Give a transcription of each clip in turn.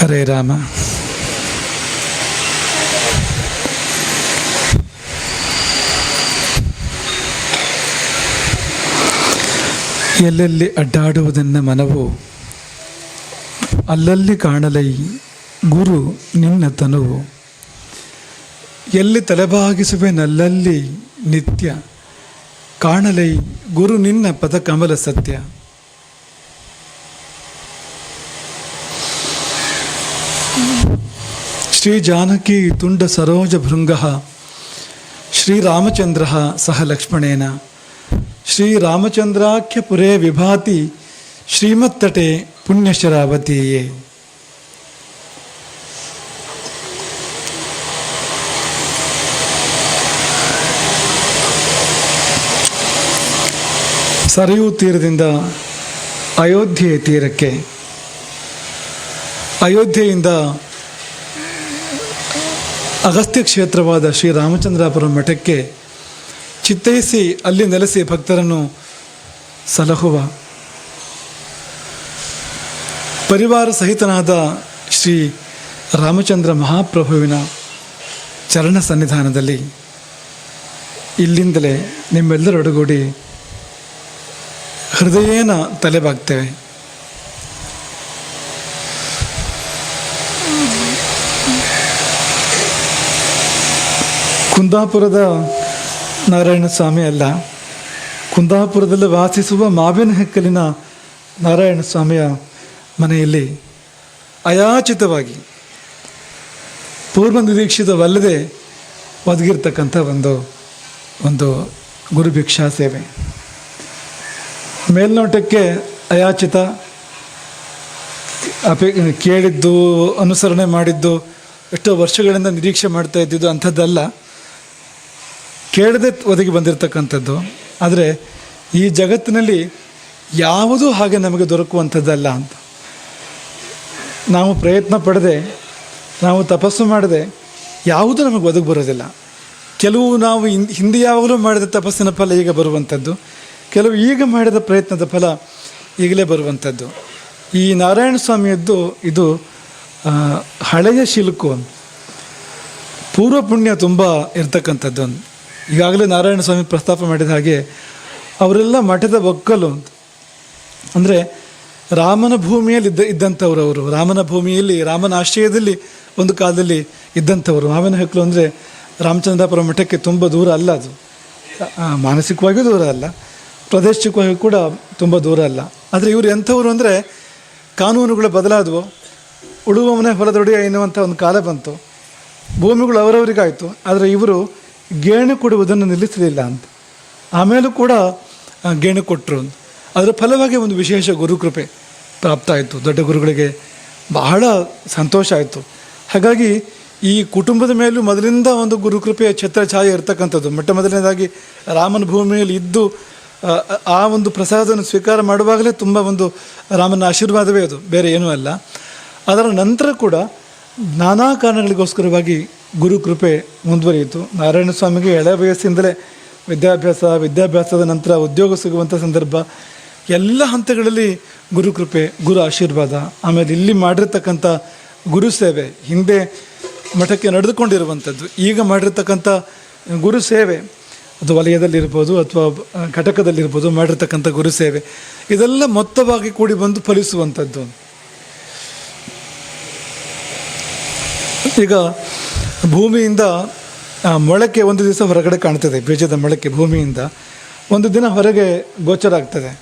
ಹರೇ ರಾಮ. ಎಲ್ಲೆಲ್ಲಿ ಅಡ್ಡಾಡುವುದನ್ನ ಮನವು, ಅಲ್ಲಲ್ಲಿ ಕಾಣಲೈ ಗುರು ನಿನ್ನ ತನುವು. ಎಲ್ಲಿ ತಲೆಬಾಗಿಸುವೆನಲ್ಲಲ್ಲಿ ನಿತ್ಯ, ಕಾಣಲೈ ಗುರು ನಿನ್ನ ಪದ ಕಮಲ ಸತ್ಯ. ಶ್ರೀ ಜಾನಕಿ ತುಂಡ ಸರೋಜ ಭೃಂಗ ಶ್ರೀರಾಮಚಂದ್ರ ಸಹ ಲಕ್ಷ್ಮಣೇನ ಶ್ರೀರಾಮಚಂದ್ರಾಖ್ಯ ಪುರೇ ವಿಭಾತಿ ಶ್ರೀಮತ್ತಟೆ ಪುಣ್ಯಶರಾವತಿಯೇ. ಸರಿಯೂ ತೀರದಿಂದ ಅಯೋಧ್ಯೆ ತೀರಕ್ಕೆ, ಅಯೋಧ್ಯೆಯಿಂದ ಅಗಸ್ತ್ಯ ಕ್ಷೇತ್ರವಾದ ಶ್ರೀರಾಮಚಂದ್ರಾಪುರ ಮಠಕ್ಕೆ ಚಿತ್ತೈಸಿ ಅಲ್ಲಿ ನೆಲೆಸಿ ಭಕ್ತರನ್ನು ಸಲಹುವ ಪರಿವಾರ ಸಹಿತನಾದ ಶ್ರೀ ರಾಮಚಂದ್ರ ಮಹಾಪ್ರಭುವಿನ ಚರಣ ಸನ್ನಿಧಾನದಲ್ಲಿ ಇಲ್ಲಿಂದಲೇ ನಿಮ್ಮೆಲ್ಲರೊಡಗೂಡಿ ಹೃದಯೇನ ತಲೆಬಾಗ್ತೇವೆ ಕುಂದಾಪುರದ ನಾರಾಯಣ ಸ್ವಾಮಿ ಅಲ್ಲ. ಕುಂದಾಪುರದಲ್ಲಿ ವಾಸಿಸುವ ಮಾವಿನ ಹೆಕ್ಕಲಿನ ನಾರಾಯಣ ಸ್ವಾಮಿಯ ಮನೆಯಲ್ಲಿ ಅಯಾಚಿತವಾಗಿ ಪೂರ್ವ ನಿರೀಕ್ಷಿತವಲ್ಲದೆ ಒದಗಿರ್ತಕ್ಕಂಥ ಒಂದು ಒಂದು ಗುರುಭಿಕ್ಷಾ ಸೇವೆ. ಮೇಲ್ನೋಟಕ್ಕೆ ಅಯಾಚಿತ, ಅಪೇ, ಕೇಳಿದ್ದು, ಅನುಸರಣೆ ಮಾಡಿದ್ದು, ಎಷ್ಟೋ ವರ್ಷಗಳಿಂದ ನಿರೀಕ್ಷೆ ಮಾಡ್ತಾ ಇದ್ದಿದ್ದು ಅಂಥದ್ದಲ್ಲ. ಕೇಳದೆ ಒದಗಿ ಬಂದಿರತಕ್ಕಂಥದ್ದು. ಆದರೆ ಈ ಜಗತ್ತಿನಲ್ಲಿ ಯಾವುದೂ ಹಾಗೆ ನಮಗೆ ದೊರಕುವಂಥದ್ದಲ್ಲ ಅಂತ. ನಾವು ಪ್ರಯತ್ನ ಪಡದೆ, ನಾವು ತಪಸ್ಸು ಮಾಡದೆ ಯಾವುದೂ ನಮಗೆ ಒದಗಿ ಬರೋದಿಲ್ಲ. ಕೆಲವು ನಾವು ಹಿಂದ್- ಯಾವಾಗಲೂ ಮಾಡಿದ ತಪಸ್ಸಿನ ಫಲ ಈಗ ಬರುವಂಥದ್ದು. ಕೆಲವು ಈಗ ಮಾಡಿದ ಪ್ರಯತ್ನದ ಫಲ ಈಗಲೇ ಬರುವಂಥದ್ದು. ಈ ನಾರಾಯಣ ಸ್ವಾಮಿಯದ್ದು ಇದು ಹಳೆಯ ಶಿಲ್ಕು. ಪೂರ್ವ ಪುಣ್ಯ ತುಂಬ ಇರ್ತಕ್ಕಂಥದ್ದು ಈಗಾಗಲೇ ನಾರಾಯಣ ಸ್ವಾಮಿ ಪ್ರಸ್ತಾಪ ಮಾಡಿದ ಹಾಗೆ ಅವರೆಲ್ಲ ಮಠದ ಒಕ್ಕಲು ಅಂತ. ಅಂದರೆ ರಾಮನ ಭೂಮಿಯಲ್ಲಿ ಇದ್ದ ಇದ್ದಂಥವ್ರು ಅವರು. ರಾಮನ ಭೂಮಿಯಲ್ಲಿ, ರಾಮನ ಆಶ್ರಯದಲ್ಲಿ ಒಂದು ಕಾಲದಲ್ಲಿ ಇದ್ದಂಥವ್ರು. ಮಾವಿನ ಹೆಕ್ಕಲು ಅಂದರೆ ರಾಮಚಂದ್ರಾಪುರ ಮಠಕ್ಕೆ ತುಂಬ ದೂರ ಅಲ್ಲ ಅದು. ಮಾನಸಿಕವಾಗಿಯೂ ದೂರ ಅಲ್ಲ. ಪ್ರಾದೇಶಿಕವಾಗಿ ಕೂಡ ತುಂಬ ದೂರ ಅಲ್ಲ. ಆದರೆ ಇವರು ಎಂಥವ್ರು ಅಂದರೆ ಕಾನೂನುಗಳು ಬದಲಾದವು. ಉಳುವ ಮನೆ ಹೊಲದೊಡೆಯ ಎನ್ನುವಂಥ ಒಂದು ಕಾಲ ಬಂತು. ಭೂಮಿಗಳು ಅವರವರಿಗಾಯಿತು. ಆದರೆ ಇವರು ಗೇಣು ಕೊಡುವುದನ್ನು ನಿಲ್ಲಿಸಲಿಲ್ಲ ಅಂತ. ಆಮೇಲೂ ಕೂಡ ಗೇಣು ಕೊಟ್ಟರು ಅದರ ಫಲವಾಗಿ ಒಂದು ವಿಶೇಷ ಗುರುಕೃಪೆ ಪ್ರಾಪ್ತ ಆಯಿತು. ದೊಡ್ಡ ಗುರುಗಳಿಗೆ ಬಹಳ ಸಂತೋಷ ಆಯಿತು. ಹಾಗಾಗಿ ಈ ಕುಟುಂಬದ ಮೇಲೂ ಮೊದಲಿಂದ ಒಂದು ಗುರುಕೃಪೆಯ ಛತ್ರ ಛಾಯೆ ಇರ್ತಕ್ಕಂಥದ್ದು. ಮೊಟ್ಟ ಮೊದಲನೇದಾಗಿ ರಾಮನ ಭೂಮಿಯಲ್ಲಿ ಇದ್ದು ಆ ಒಂದು ಪ್ರಸಾದವನ್ನು ಸ್ವೀಕಾರ ಮಾಡುವಾಗಲೇ ತುಂಬ ಒಂದು ರಾಮನ ಆಶೀರ್ವಾದವೇ ಅದು. ಬೇರೆ ಏನೂ ಅಲ್ಲ. ಅದರ ನಂತರ ಕೂಡ ನಾನಾ ಕಾರಣಗಳಿಗೋಸ್ಕರವಾಗಿ ಗುರು ಕೃಪೆ ಮುಂದುವರಿಯಿತು. ನಾರಾಯಣ ಸ್ವಾಮಿಗೆ ಎಳೆ ವಯಸ್ಸಿಂದಲೇ ವಿದ್ಯಾಭ್ಯಾಸ, ವಿದ್ಯಾಭ್ಯಾಸದ ನಂತರ ಉದ್ಯೋಗ ಸಿಗುವಂಥ ಸಂದರ್ಭ, ಎಲ್ಲ ಹಂತಗಳಲ್ಲಿ ಗುರು ಕೃಪೆ, ಗುರು ಆಶೀರ್ವಾದ. ಆಮೇಲೆ ಇಲ್ಲಿ ಮಾಡಿರ್ತಕ್ಕಂಥ ಗುರು ಸೇವೆ, ಹಿಂದೆ ಮಠಕ್ಕೆ ನಡೆದುಕೊಂಡಿರುವಂಥದ್ದು. ಈಗ ಮಾಡಿರ್ತಕ್ಕಂಥ ಗುರು ಸೇವೆ, ಅದು ವಲಯದಲ್ಲಿರ್ಬೋದು ಅಥವಾ ಘಟಕದಲ್ಲಿರ್ಬೋದು ಮಾಡಿರ್ತಕ್ಕಂಥ ಗುರು ಸೇವೆ, ಇದೆಲ್ಲ ಮೊತ್ತವಾಗಿ ಕೂಡಿ ಬಂದು ಫಲಿಸುವಂಥದ್ದು. ಈಗ ಭೂಮಿಯಿಂದ ಮೊಳಕೆ ಒಂದು ದಿವಸ ಹೊರಗಡೆ ಕಾಣ್ತದೆ, ಬೀಜದ ಮೊಳಕೆ ಭೂಮಿಯಿಂದ. ಒಂದು ದಿನ ಹೊರಗೆ ಗೋಚರ ಆಗ್ತದೆ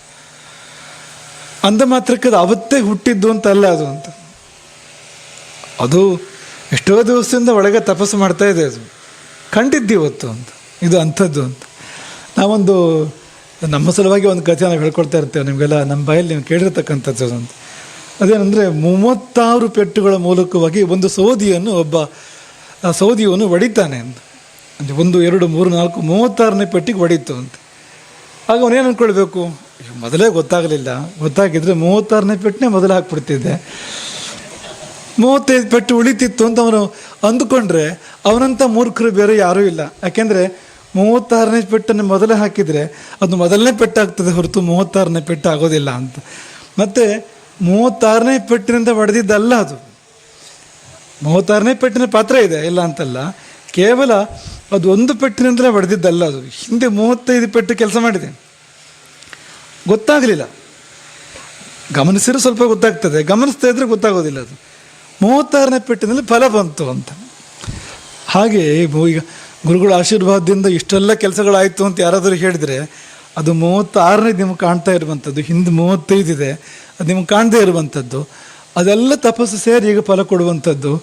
ಅಂದ ಮಾತ್ರಕ್ಕೆ ಅದು ಅವತ್ತೇ ಹುಟ್ಟಿದ್ದು ಅಂತ ಅಲ್ಲ ಅದು ಅಂತ. ಅದು ಎಷ್ಟೋ ದಿವಸದಿಂದ ಒಳಗೆ ತಪಸ್ಸು ಮಾಡ್ತಾ ಇದೆ ಅದು. ಕಂಡಿದ್ದು ಇವತ್ತು ಅಂತ. ಇದು ಅಂಥದ್ದು ಅಂತ. ನಾವೊಂದು, ನಮ್ಮ ಸಲುವಾಗಿ ಒಂದು ಕಥೆ ನಾವು ಹೇಳ್ಕೊಳ್ತಾ ಇರ್ತೇವೆ ನಿಮಗೆಲ್ಲ. ನಮ್ಮ ಬಾಯಲ್ಲಿ ನೀವು ಕೇಳಿರ್ತಕ್ಕಂಥದ್ದು ಅಂತ. ಅದೇನಂದರೆ, ಮೂವತ್ತಾರು ಪೆಟ್ಟುಗಳ ಮೂಲಕವಾಗಿ ಒಂದು ಸೋದಿಯನ್ನು ಒಬ್ಬ ಆ ಸೌದಿಯವನು ಹೊಡಿತಾನೆ ಅಂತ. ಅಂದರೆ ಒಂದು, ಎರಡು, ಮೂರು, ನಾಲ್ಕು, ಮೂವತ್ತಾರನೇ ಪೆಟ್ಟಿಗೆ ಹೊಡೀತು ಅಂತ. ಆಗ ಅವನೇನು ಅಂದ್ಕೊಳ್ಬೇಕು ಮೊದಲೇ ಗೊತ್ತಾಗಲಿಲ್ಲ. ಗೊತ್ತಾಗಿದ್ರೆ ಮೂವತ್ತಾರನೇ ಪೆಟ್ಟನೆ ಮೊದಲು ಹಾಕ್ಬಿಡ್ತಿದ್ದೆ. ಮೂವತ್ತೈದು ಪೆಟ್ಟು ಉಳಿತಿತ್ತು ಅಂತ ಅವನು ಅಂದುಕೊಂಡ್ರೆ ಅವನಂಥ ಮೂರ್ಖರು ಬೇರೆ ಯಾರೂ ಇಲ್ಲ. ಯಾಕೆಂದರೆ ಮೂವತ್ತಾರನೇ ಪೆಟ್ಟನ್ನು ಮೊದಲೇ ಹಾಕಿದರೆ ಅದು ಮೊದಲನೇ ಪೆಟ್ಟಾಗ್ತದೆ ಹೊರತು ಮೂವತ್ತಾರನೇ ಪೆಟ್ಟು ಆಗೋದಿಲ್ಲ ಅಂತ. ಮತ್ತು ಮೂವತ್ತಾರನೇ ಪೆಟ್ಟಿನಿಂದ ಹೊಡೆದಿದ್ದಲ್ಲ ಅದು. ಮೂವತ್ತಾರನೇ ಪೆಟ್ಟಿನ ಪಾತ್ರ ಇದೆ, ಇಲ್ಲ ಅಂತಲ್ಲ. ಕೇವಲ ಅದು ಒಂದು ಪೆಟ್ಟಿನಿಂದಲೇ ಹೊಡೆದಿದ್ದಲ್ಲ ಅದು. ಹಿಂದೆ ಮೂವತ್ತೈದು ಪೆಟ್ಟು ಕೆಲಸ ಮಾಡಿದೆ. ಗೊತ್ತಾಗಲಿಲ್ಲ. ಗಮನಿಸಿದ್ರೆ ಸ್ವಲ್ಪ ಗೊತ್ತಾಗ್ತದೆ. ಗಮನಿಸ್ತಾ ಇದ್ರೆ ಗೊತ್ತಾಗೋದಿಲ್ಲ ಅದು. ಮೂವತ್ತಾರನೇ ಪೆಟ್ಟಿನಲ್ಲಿ ಫಲ ಬಂತು ಅಂತ. ಹಾಗೆ ಈಗ ಗುರುಗಳ ಆಶೀರ್ವಾದದಿಂದ ಇಷ್ಟೆಲ್ಲ ಕೆಲಸಗಳಾಯಿತು ಅಂತ ಯಾರಾದರೂ ಹೇಳಿದರೆ, ಅದು ಮೂವತ್ತಾರನೇ ನಿಮ್ಗೆ ಕಾಣ್ತಾ ಇರುವಂಥದ್ದು. ಹಿಂದೆ ಮೂವತ್ತೈದಿದೆ ಅದು ನಿಮ್ಗೆ ಕಾಣದೇ ಇರುವಂಥದ್ದು. ಅದೆಲ್ಲ ತಪಸ್ಸು ಸೇರಿ ಈಗ ಫಲ ಕೊಡುವಂಥದ್ದು.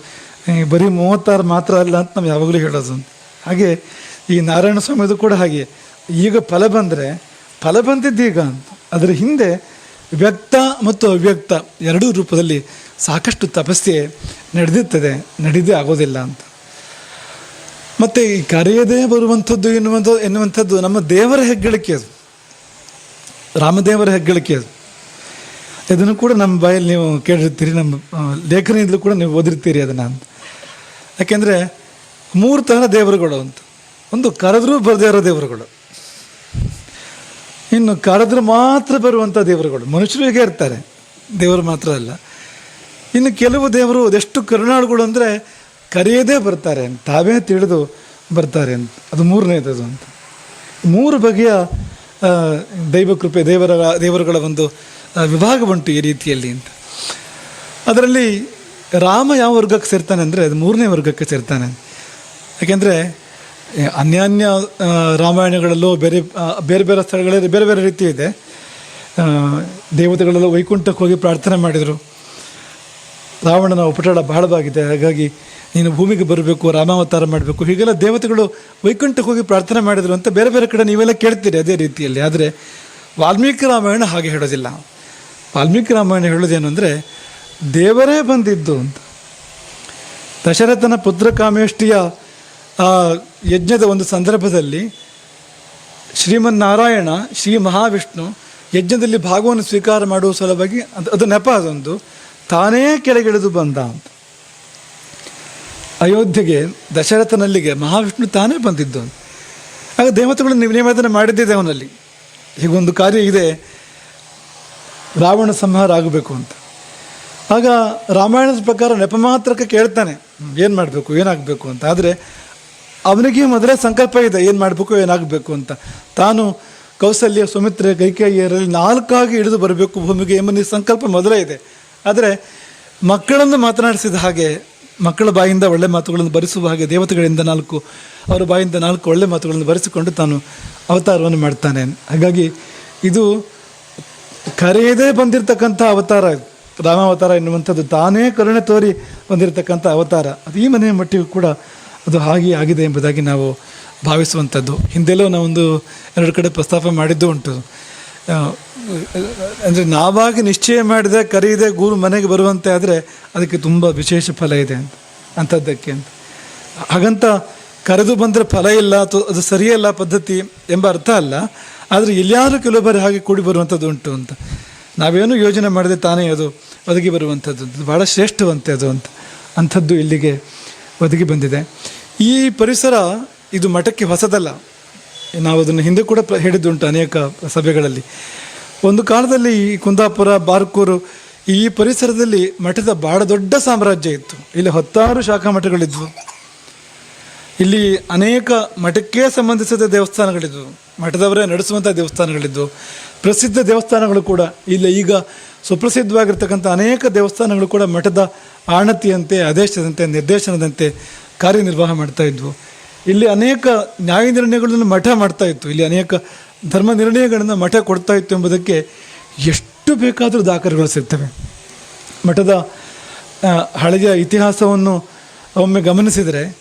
ಬರೀ ಮೂವತ್ತಾರು ಮಾತ್ರ ಅಲ್ಲ ಅಂತ ನಾವು ಯಾವಾಗಲೂ ಹೇಳೋದು ಹಾಗೆ ಈ ನಾರಾಯಣ ಸ್ವಾಮಿದು ಕೂಡ ಹಾಗೆ. ಈಗ ಫಲ ಬಂದರೆ, ಫಲ ಬಂದಿದ್ದೀಗ ಅಂತ. ಅದರ ಹಿಂದೆ ವ್ಯಕ್ತ ಮತ್ತು ಅವ್ಯಕ್ತ ಎರಡೂ ರೂಪದಲ್ಲಿ ಸಾಕಷ್ಟು ತಪಸ್ಸೆ ನಡೆದಿರ್ತದೆ, ನಡೆದೇ ಆಗೋದಿಲ್ಲ ಅಂತ. ಮತ್ತು ಈ ಕರೆಯದೇ ಬರುವಂಥದ್ದು ಎನ್ನುವಂಥ, ಎನ್ನುವಂಥದ್ದು ನಮ್ಮ ದೇವರ ಹೆಗ್ಗಳಿಕೆ ಅದು. ರಾಮದೇವರ ಹೆಗ್ಗಳಿಕೆ ಅದು. ಇದನ್ನು ಕೂಡ ನಮ್ಮ ಬಾಯಲ್ಲಿ ನೀವು ಕೇಳಿರ್ತೀರಿ, ನಮ್ಮ ಲೇಖನದಿಂದಲೂ ಕೂಡ ನೀವು ಓದಿರ್ತೀರಿ ಅದನ್ನು ಅಂತ. ಯಾಕೆಂದರೆ ಮೂರು ತರಹ ದೇವರುಗಳು ಅಂತ. ಒಂದು ಕರೆದ್ರೂ ಬರದೇ ಇರೋ ದೇವರುಗಳು. ಇನ್ನು ಕರೆದ್ರೆ ಮಾತ್ರ ಬರುವಂಥ ದೇವರುಗಳು. ಮನುಷ್ಯರು ಹೇಗೆ ಇರ್ತಾರೆ. ದೇವರು ಮಾತ್ರ ಅಲ್ಲ. ಇನ್ನು ಕೆಲವು ದೇವರು ಅದೆಷ್ಟು ಕರುಣಾಳುಗಳು ಅಂದರೆ ಕರೆಯದೇ ಬರ್ತಾರೆ ಅಂತ. ತಾವೇ ತಿಳಿದು ಬರ್ತಾರೆ ಅಂತ. ಅದು ಮೂರನೇದದು ಅಂತ. ಮೂರು ಬಗೆಯ ದೈವ ಕೃಪೆ, ದೇವರ, ದೇವರುಗಳ ಒಂದು ವಿಭಾಗ ಉಂಟು ಈ ರೀತಿಯಲ್ಲಿ ಅಂತ. ಅದರಲ್ಲಿ ರಾಮ ಯಾವ ವರ್ಗಕ್ಕೆ ಸೇರ್ತಾನೆ ಅಂದರೆ ಅದು ಮೂರನೇ ವರ್ಗಕ್ಕೆ ಸೇರ್ತಾನೆ. ಯಾಕೆಂದರೆ ಅನ್ಯಾನ್ಯ ರಾಮಾಯಣಗಳಲ್ಲೂ ಬೇರೆ ಬೇರೆ ಬೇರೆ ಸ್ಥಳಗಳಲ್ಲಿ ಬೇರೆ ಬೇರೆ ರೀತಿ ಇದೆ. ದೇವತೆಗಳೆಲ್ಲ ವೈಕುಂಠಕ್ಕೆ ಹೋಗಿ ಪ್ರಾರ್ಥನೆ ಮಾಡಿದರು. ರಾವಣನ ಉಪಟಳ ಬಹಳವಾಗಿದೆ ಹಾಗಾಗಿ ನೀನು ಭೂಮಿಗೆ ಬರಬೇಕು, ರಾಮಾವತಾರ ಮಾಡಬೇಕು. ಹೀಗೆಲ್ಲ ದೇವತೆಗಳು ವೈಕುಂಠಕ್ಕೆ ಹೋಗಿ ಪ್ರಾರ್ಥನೆ ಮಾಡಿದರು ಅಂತ ಬೇರೆ ಬೇರೆ ಕಡೆ ನೀವೆಲ್ಲ ಕೇಳ್ತೀರಿ ಅದೇ ರೀತಿಯಲ್ಲಿ. ಆದರೆ ವಾಲ್ಮೀಕಿ ರಾಮಾಯಣ ಹಾಗೆ ಹೇಳೋದಿಲ್ಲ. ವಾಲ್ಮೀಕಿ ರಾಮಾಯಣ ಹೇಳೋದೇನು ಅಂದರೆ ದೇವರೇ ಬಂದಿದ್ದು ಅಂತ. ದಶರಥನ ಪುತ್ರ ಕಾಮೇಷ್ಟಿಯ ಯಜ್ಞದ ಒಂದು ಸಂದರ್ಭದಲ್ಲಿ ಶ್ರೀಮನ್ನಾರಾಯಣ ಶ್ರೀ ಮಹಾವಿಷ್ಣು ಯಜ್ಞದಲ್ಲಿ ಭಾಗವನ್ನು ಸ್ವೀಕಾರ ಮಾಡುವ ಸಲುವಾಗಿ ಅದು ಅದು ನೆಪ ಅದೊಂದು. ತಾನೇ ಕೆಳಗಿಳಿದು ಬಂದ ಅಂತ. ಅಯೋಧ್ಯೆಗೆ, ದಶರಥನಲ್ಲಿಗೆ ಮಹಾವಿಷ್ಣು ತಾನೇ ಬಂದಿದ್ದು ಅಂತ. ಆಗ ದೇವತೆಗಳು ನೀವು ನಿವೇದನೆ ಮಾಡಿದ್ದಿದೆ ಅವನಲ್ಲಿ. ಹೀಗೊಂದು ಕಾರ್ಯ ಇದೆ. ರಾವಣ ಸಂಹಾರ ಆಗಬೇಕು ಅಂತ. ಆಗ ರಾಮಾಯಣದ ಪ್ರಕಾರ ನೆಪ ಮಾತ್ರಕ್ಕೆ ಕೇಳ್ತಾನೆ, ಏನು ಮಾಡಬೇಕು, ಏನಾಗಬೇಕು ಅಂತ. ಆದರೆ ಅವನಿಗೆ ಮೊದಲೇ ಸಂಕಲ್ಪ ಇದೆ, ಏನು ಮಾಡಬೇಕು, ಏನಾಗಬೇಕು ಅಂತ. ತಾನು ಕೌಸಲ್ಯ, ಸುಮಿತ್ರೆ ಕೈಕೇಯಿಯರಲ್ಲಿ ನಾಲ್ಕಾಗಿ ಹಿಡಿದು ಬರಬೇಕು, ಭೂಮಿಗೆ ಎಂಬ ಸಂಕಲ್ಪ ಮೊದಲೇ ಇದೆ. ಆದರೆ ಮಕ್ಕಳನ್ನು ಮಾತನಾಡಿಸಿದ ಹಾಗೆ, ಮಕ್ಕಳ ಬಾಯಿಂದ ಒಳ್ಳೆ ಮಾತುಗಳನ್ನು ಬರೆಸುವ ಹಾಗೆ ದೇವತೆಗಳಿಂದ ನಾಲ್ಕು, ಅವರ ಬಾಯಿಂದ ನಾಲ್ಕು ಒಳ್ಳೆ ಮಾತುಗಳನ್ನು ಬರೆಸಿಕೊಂಡು ತಾನು ಅವತಾರವನ್ನು ಮಾಡ್ತಾನೆ. ಹಾಗಾಗಿ ಇದು ಕರೆಯದೇ ಬಂದಿರತಕ್ಕಂಥ ಅವತಾರ, ರಾಮಾವತಾರ ಎನ್ನುವಂಥದ್ದು ತಾನೇ ಕರುಣೆ ತೋರಿ ಬಂದಿರತಕ್ಕಂಥ ಅವತಾರ. ಅದು ಈ ಮನೆಯ ಮಟ್ಟಿಗೂ ಕೂಡ ಅದು ಹಾಗೆ ಆಗಿದೆ ಎಂಬುದಾಗಿ ನಾವು ಭಾವಿಸುವಂಥದ್ದು. ಹಿಂದೆಲ್ಲೋ ನಾವೊಂದು ಎರಡು ಕಡೆ ಪ್ರಸ್ತಾಪ ಮಾಡಿದ್ದು ಉಂಟು. ಅಂದರೆ ನಾವಾಗಿ ನಿಶ್ಚಯ ಮಾಡಿದೆ, ಕರೆಯದೆ ಗುರು ಮನೆಗೆ ಬರುವಂತೆ ಆದರೆ ಅದಕ್ಕೆ ತುಂಬ ವಿಶೇಷ ಫಲ ಇದೆ ಅಂತ, ಅಂಥದ್ದಕ್ಕೆ ಅಂತ. ಹಾಗಂತ ಕರೆದು ಬಂದರೆ ಫಲ ಇಲ್ಲ ಅದು ಸರಿಯಲ್ಲ ಪದ್ಧತಿ ಎಂಬ ಅರ್ಥ ಅಲ್ಲ. ಆದರೆ ಎಲ್ಲಿಯಾದರೂ ಕೆಲವು ಬಾರಿ ಹಾಗೆ ಕೂಡಿ ಬರುವಂಥದ್ದು ಉಂಟು ಅಂತ. ನಾವೇನು ಯೋಜನೆ ಮಾಡದೆ ತಾನೇ ಅದು ಒದಗಿ ಬರುವಂಥದ್ದು. ಭಾಳ ಶ್ರೇಷ್ಠವಂತೆ ಅದು ಅಂತ. ಅಂಥದ್ದು ಇಲ್ಲಿಗೆ ಒದಗಿ ಬಂದಿದೆ. ಈ ಪರಿಸರ ಇದು ಮಠಕ್ಕೆ ಹೊಸದಲ್ಲ. ನಾವು ಅದನ್ನು ಹಿಂದೆ ಕೂಡ ಹೇಳಿದ್ದುಂಟು ಅನೇಕ ಸಭೆಗಳಲ್ಲಿ. ಒಂದು ಕಾಲದಲ್ಲಿ ಈ ಕುಂದಾಪುರ, ಬಾರ್ಕೂರು ಈ ಪರಿಸರದಲ್ಲಿ ಮಠದ ಬಹಳ ದೊಡ್ಡ ಸಾಮ್ರಾಜ್ಯ ಇತ್ತು. ಇಲ್ಲಿ ಹತ್ತಾರು ಶಾಖಾ ಮಠಗಳಿದ್ವು. ಇಲ್ಲಿ ಅನೇಕ ಮಠಕ್ಕೆ ಸಂಬಂಧಿಸಿದ ದೇವಸ್ಥಾನಗಳಿದ್ವು. ಮಠದವರೇ ನಡೆಸುವಂಥ ದೇವಸ್ಥಾನಗಳಿದ್ವು ಪ್ರಸಿದ್ಧ ದೇವಸ್ಥಾನಗಳು ಕೂಡ ಇಲ್ಲ ಈಗ ಸುಪ್ರಸಿದ್ಧವಾಗಿರ್ತಕ್ಕಂಥ ಅನೇಕ ದೇವಸ್ಥಾನಗಳು ಕೂಡ ಮಠದ ಆಣತಿಯಂತೆ, ಆದೇಶದಂತೆ, ನಿರ್ದೇಶನದಂತೆ ಕಾರ್ಯನಿರ್ವಾಹ ಮಾಡ್ತಾ ಇದ್ವು. ಇಲ್ಲಿ ಅನೇಕ ನ್ಯಾಯ ನಿರ್ಣಯಗಳನ್ನು ಮಠ ಮಾಡ್ತಾ ಇತ್ತು. ಇಲ್ಲಿ ಅನೇಕ ಧರ್ಮ ನಿರ್ಣಯಗಳನ್ನು ಮಠ ಕೊಡ್ತಾ ಇತ್ತು ಎಂಬುದಕ್ಕೆ ಎಷ್ಟು ಬೇಕಾದರೂ ದಾಖಲೆಗಳು ಸಿಗ್ತವೆ. ಮಠದ ಹಳೆಯ ಇತಿಹಾಸವನ್ನು ಒಮ್ಮೆ ಗಮನಿಸಿದರೆ,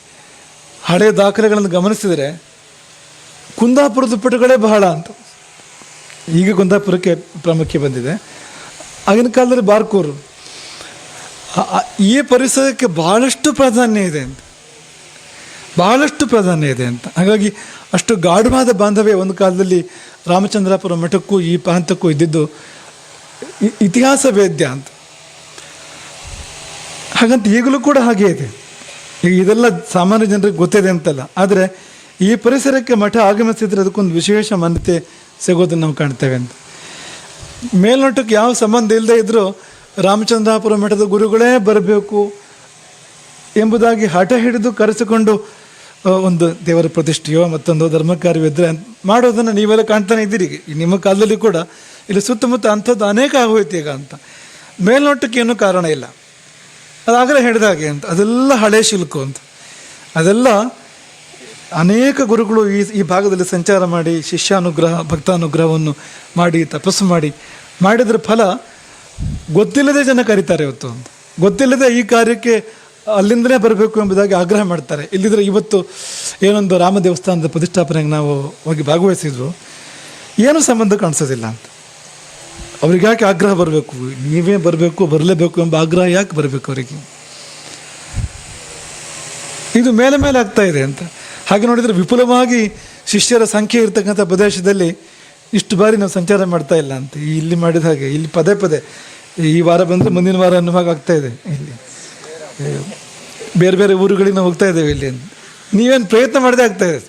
ಹಳೆಯ ದಾಖಲೆಗಳನ್ನು ಗಮನಿಸಿದರೆ ಕುಂದಾಪುರದ ಪಟುಗಳೇ ಬಹಳ ಅಂತ. ಈಗ ಕುಂದಾಪುರಕ್ಕೆ ಪ್ರಾಮುಖ್ಯ ಬಂದಿದೆ. ಆಗಿನ ಕಾಲದಲ್ಲಿ ಬಾರ್ಕೂರು. ಈ ಪರಿಸರಕ್ಕೆ ಬಹಳಷ್ಟು ಪ್ರಾಧಾನ್ಯ ಇದೆ ಅಂತ. ಬಹಳಷ್ಟು ಪ್ರಾಧಾನ್ಯ ಇದೆ ಅಂತ. ಹಾಗಾಗಿ ಅಷ್ಟು ಗಾಢವಾದ ಬಾಂಧವ್ಯ ಒಂದು ಕಾಲದಲ್ಲಿ ರಾಮಚಂದ್ರಾಪುರ ಮಠಕ್ಕೂ ಈ ಪ್ರಾಂತಕ್ಕೂ ಇದ್ದಿದ್ದು ಇತಿಹಾಸ ವೇದ್ಯ ಅಂತ. ಹಾಗಂತ ಈಗಲೂ ಕೂಡ ಹಾಗೆ ಇದೆ. ಇದೆಲ್ಲ ಸಾಮಾನ್ಯ ಜನರಿಗೆ ಗೊತ್ತಿದೆ ಅಂತಲ್ಲ. ಆದರೆ ಈ ಪರಿಸರಕ್ಕೆ ಮಠ ಆಗಮಿಸಿದ್ರೆ ಅದಕ್ಕೊಂದು ವಿಶೇಷ ಮಾನ್ಯತೆ ಸಿಗೋದನ್ನು ನಾವು ಕಾಣ್ತೇವೆ ಅಂತ. ಮೇಲ್ನೋಟಕ್ಕೆ ಯಾವ ಸಂಬಂಧ ಇಲ್ಲದೆ ಇದ್ದರೂ ರಾಮಚಂದ್ರಾಪುರ ಮಠದ ಗುರುಗಳೇ ಬರಬೇಕು ಎಂಬುದಾಗಿ ಹಠ ಹಿಡಿದು ಕರೆಸಿಕೊಂಡು ಒಂದು ದೇವರ ಪ್ರತಿಷ್ಠೆಯೋ ಮತ್ತೊಂದು ಧರ್ಮ ಕಾರ್ಯವಿದ್ದರೆ ಮಾಡೋದನ್ನು ನೀವೆಲ್ಲ ಕಾಣ್ತಾನೆ ಇದ್ದೀರಿ. ನಿಮ್ಮ ಕಾಲದಲ್ಲಿ ಕೂಡ ಇಲ್ಲಿ ಸುತ್ತಮುತ್ತ ಅಂಥದ್ದು ಅನೇಕ ಆಗೋಯ್ತು ಈಗ ಅಂತ. ಮೇಲ್ನೋಟಕ್ಕೆ ಏನೂ ಕಾರಣ ಇಲ್ಲ. ಅದಾಗಲೇ ಹೇಳಿದಾಗೆ ಅಂತ. ಅದೆಲ್ಲ ಹಳೆ ಶಿಲ್ಕು ಅಂತ. ಅದೆಲ್ಲ ಅನೇಕ ಗುರುಗಳು ಈ ಈ ಭಾಗದಲ್ಲಿ ಸಂಚಾರ ಮಾಡಿ ಶಿಷ್ಯಾನುಗ್ರಹ, ಭಕ್ತಾನುಗ್ರಹವನ್ನು ಮಾಡಿ, ತಪಸ್ಸು ಮಾಡಿ. ಮಾಡಿದ್ರ ಫಲ ಗೊತ್ತಿಲ್ಲದೆ ಜನ ಕರೀತಾರೆ ಇವತ್ತು. ಗೊತ್ತಿಲ್ಲದೆ ಈ ಕಾರ್ಯಕ್ಕೆ ಅಲ್ಲಿಂದಲೇ ಬರಬೇಕು ಎಂಬುದಾಗಿ ಆಗ್ರಹ ಮಾಡ್ತಾರೆ. ಇಲ್ಲಿದ್ರೆ ಇವತ್ತು ಏನೊಂದು ರಾಮ ದೇವಸ್ಥಾನದ ಪ್ರತಿಷ್ಠಾಪನೆಗೆ ನಾವು ಹೋಗಿ ಭಾಗವಹಿಸಿದ್ರು ಏನು ಸಂಬಂಧ ಕಾಣಿಸೋದಿಲ್ಲ ಅಂತ. ಅವ್ರಿಗೆ ಯಾಕೆ ಆಗ್ರಹ ಬರಬೇಕು? ನೀವೇ ಬರಬೇಕು, ಬರಲೇಬೇಕು ಎಂಬ ಆಗ್ರಹ ಯಾಕೆ ಬರಬೇಕು ಅವರಿಗೆ? ಇದು ಮೇಲೆ ಮೇಲೆ ಆಗ್ತಾ ಇದೆ ಅಂತ. ಹಾಗೆ ನೋಡಿದರೆ ವಿಪುಲವಾಗಿ ಶಿಷ್ಯರ ಸಂಖ್ಯೆ ಇರತಕ್ಕಂಥ ಪ್ರದೇಶದಲ್ಲಿ ಇಷ್ಟು ಬಾರಿ ನಾವು ಸಂಚಾರ ಮಾಡ್ತಾ ಇಲ್ಲ ಅಂತ. ಇಲ್ಲಿ ಮಾಡಿದ ಹಾಗೆ, ಇಲ್ಲಿ ಪದೇ ಪದೇ, ಈ ವಾರ ಬಂದರೆ ಮುಂದಿನ ವಾರ ಅನ್ನುವಾಗ ಆಗ್ತಾ ಇದೆ ಇಲ್ಲಿ. ಬೇರೆ ಬೇರೆ ಊರುಗಳಿಗೆ ನಾವು ಹೋಗ್ತಾ ಇದ್ದೇವೆ ಇಲ್ಲಿ ನೀವೇನು ಪ್ರಯತ್ನ ಮಾಡದೆ ಆಗ್ತಾ ಇದೆ?